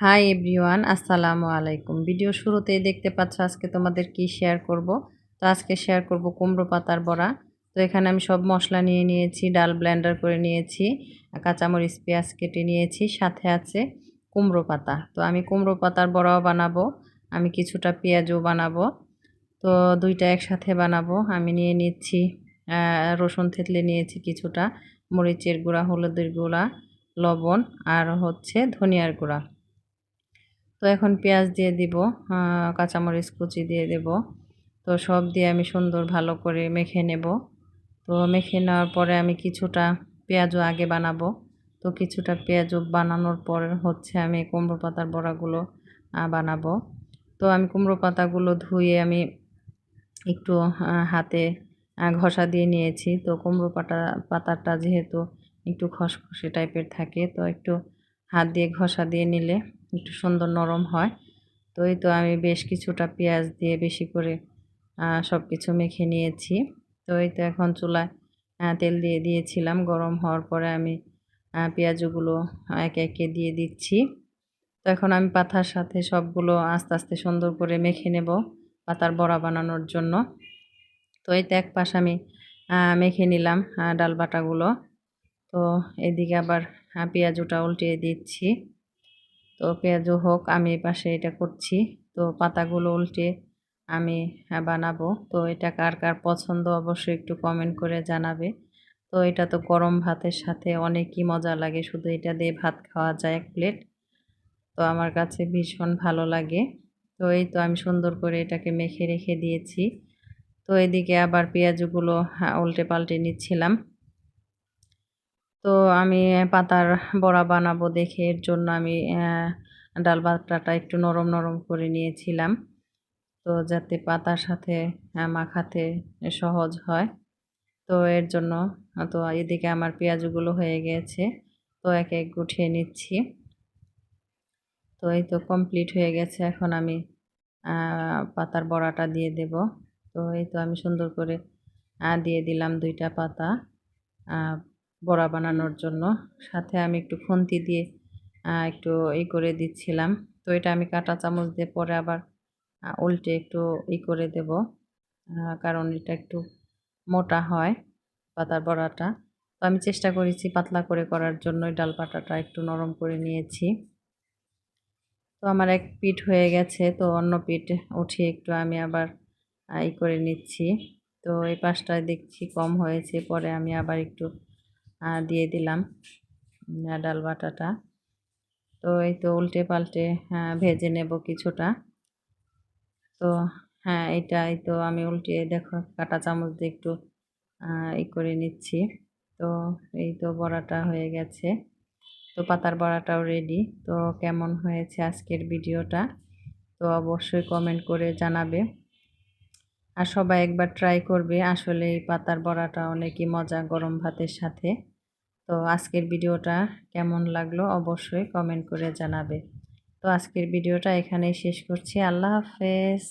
Hi everyone আসসালামু আলাইকুম। Video শুরুতেই দেখতে পাচ্ছ আজকে তোমাদের কি শেয়ার করব। তো আজকে শেয়ার করব কুমড়ো পাতার বড়া। তো এখানে আমি সব মশলা নিয়ে নিয়েছি, ডাল ব্লেন্ডার করে নিয়েছি, কাঁচামরিচ, পেঁয়াজ কেটে নিয়েছি, সাথে আছে কুমড়ো পাতা। তো আমি কুমড়ো পাতার বড়াও বানাবো, আমি কিছুটা পেঁয়াজও বানাবো। তো দুইটা একসাথে বানাবো। আমি নিয়ে নিচ্ছি রসুন থেতলে নিয়েছি কিছুটা, মরিচের গুঁড়া, হলুদের গুঁড়া, লবণ আর হচ্ছে ধনিয়ার গুঁড়া। তো এখন পেঁয়াজ দিয়ে দিব কাঁচামরিচ কুচি দিয়ে দেব। তো সব দিয়ে আমি সুন্দর ভালো করে মেখে নেব। তো মেখে নেওয়ার পরে আমি কিছুটা পেঁয়াজও আগে বানাবো। তো কিছুটা পেঁয়াজও বানানোর পর হচ্ছে আমি কুমড়ো পাতার বড়াগুলো বানাবো। তো আমি কুমড়ো পাতাগুলো ধুয়ে আমি একটু হাতে ঘষা দিয়ে নিয়েছি। তো কুমড়ো পাতা পাতাটা যেহেতু একটু খসখসে টাইপের থাকে, তো একটু হাত দিয়ে ঘষা দিয়ে নিলে একটু সুন্দর নরম হয়। তো এই তো আমি বেশ কিছুটা পেঁয়াজ দিয়ে বেশি করে সব কিছু মেখে নিয়েছি। তো এই তো এখন চুলায় তেল দিয়ে দিয়েছিলাম। গরম হওয়ার পরে আমি পেঁয়াজগুলো একে একে দিয়ে দিচ্ছি। তো এখন আমি পাতার সাথে সবগুলো আস্তে আস্তে সুন্দর করে মেখে নেব পাতার বড়া বানানোর জন্য। তো এই তো এক পাশ আমি মেখে নিলাম ডাল বাটাগুলো। তো এদিকে আবার পেঁয়াজটা উল্টিয়ে দিচ্ছি। তো পেঁয়াজও হোক, আমি পাশে এটা করছি। তো পাতাগুলো উল্টে আমি বানাবো। তো এটা কার কার পছন্দ অবশ্যই একটু কমেন্ট করে জানাবে। তো এটা তো গরম ভাতের সাথে অনেকই মজা লাগে, শুধু এটা দিয়ে ভাত খাওয়া যায় এক প্লেট তো আমার কাছে ভীষণ ভালো লাগে। তো এই তো আমি সুন্দর করে এটাকে মেখে রেখে দিয়েছি। তো এদিকে আবার পেঁয়াজগুলো উল্টে পাল্টে নিচ্ছিলাম। তো আমি পাতার বড়া বানাবো দেখে এর জন্য আমি ডাল বাটাটা একটু নরম নরম করে নিয়েছিলাম। তো যাতে পাতার সাথে মাখাতে সহজ হয়। তো এর জন্য, তো এদিকে আমার পেঁয়াজগুলো হয়ে গেছে। তো এক এক গুঠিয়ে নিচ্ছি। তো এই তো কমপ্লিট হয়ে গেছে। এখন আমি পাতার বড়াটা দিয়ে দেব। তো এই তো আমি সুন্দর করে দিয়ে দিলাম দুইটা পাতা। বড়া বানানোর জন্য। সাথে আমি একটু খুন্তি দিয়ে একটু ই করে দিচ্ছিলাম। তো এটা আমি কাঁটা চামচ দিয়ে পরে আবার উল্টে একটু ই করে দেব। কারণ এটা একটু মোটা হয় পাতার বড়াটা। তো আমি চেষ্টা করেছি পাতলা করে করার জন্য ডাল পাতাটা একটু নরম করে নিয়েছি। তো আমার এক পিঠ হয়ে গেছে, তো অন্য পিঠ উঠিয়ে একটু আমি আবার ই করে নিচ্ছি। তো এই পাশটায় দেখছি কম হয়েছে, পরে আমি আবার একটু দিয়ে দিলাম ডাল বাটাটা। তো এই তো উল্টে পাল্টে হ্যাঁ ভেজে নেব কিছুটা। তো হ্যাঁ এটা এই তো আমি উল্টিয়ে দেখো, কাটা চামচ দিয়ে একটু ই করে নিচ্ছি। তো এই তো বড়াটা হয়ে গেছে। তো পাতার বড়াটাও রেডি তো কেমন হয়েছে আজকের ভিডিওটা? তো অবশ্যই কমেন্ট করে জানাবে। আর সবাই একবার ট্রাই করবে। আসলে এই পাতার বড়াটা অনেকই মজা গরম ভাতের সাথে। তো আজকের ভিডিওটা কেমন লাগল অবশ্যই কমেন্ট করে জানাবে। তো আজকের ভিডিওটা এখানেই শেষ করছি। আল্লাহ হাফেজ।